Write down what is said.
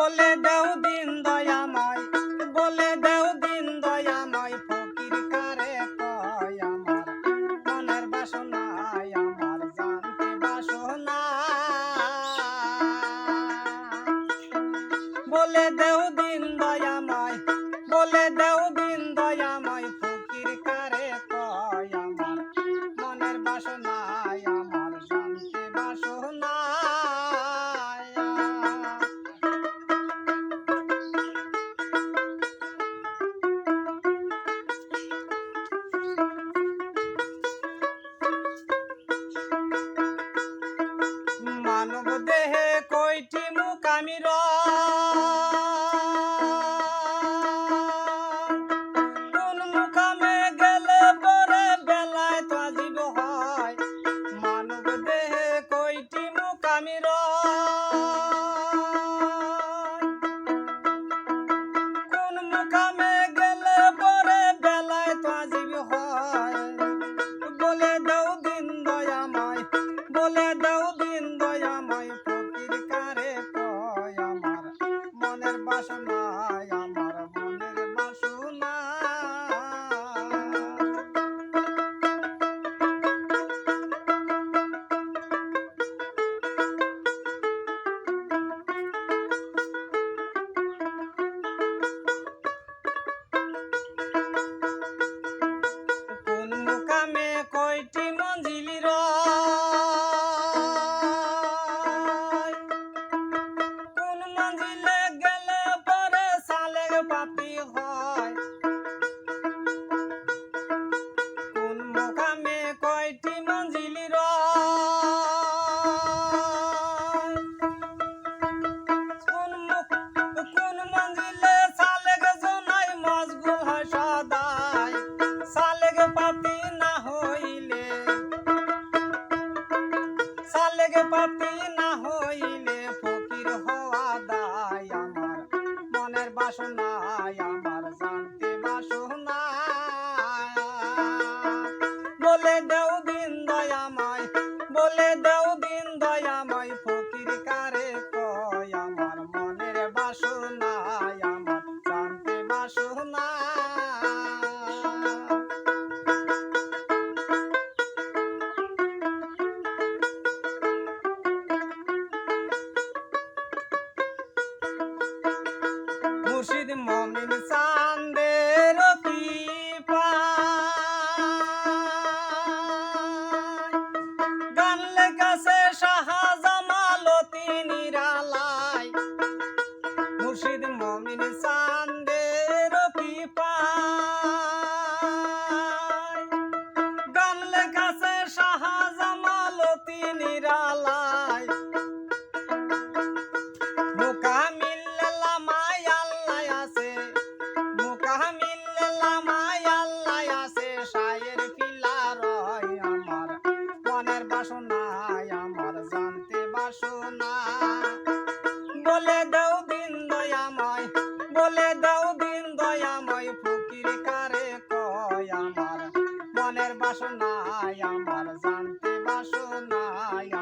বদলে দেও দিন দয়া মা দেহে কয়টি মুখ আমি কোন মুখামে গেলে পরে বেলায় তো হয়। মানব দেহে কয়টি মুখ আমি দিন দয়াময় ফকির কারে তয় আমার। মনের বাসনা বেগ পাতি না হইলে ফকির হওয়া দায়। আমার মনের বাসনায় আমার জানতে মুর্শিদ মমিন সান্দে কি গান লেখাছে সাহা জামালতি নিরালায়। মুর্শিদ মমিন চান আমার মনের বাসনায় আমার জানতে বাসনায়।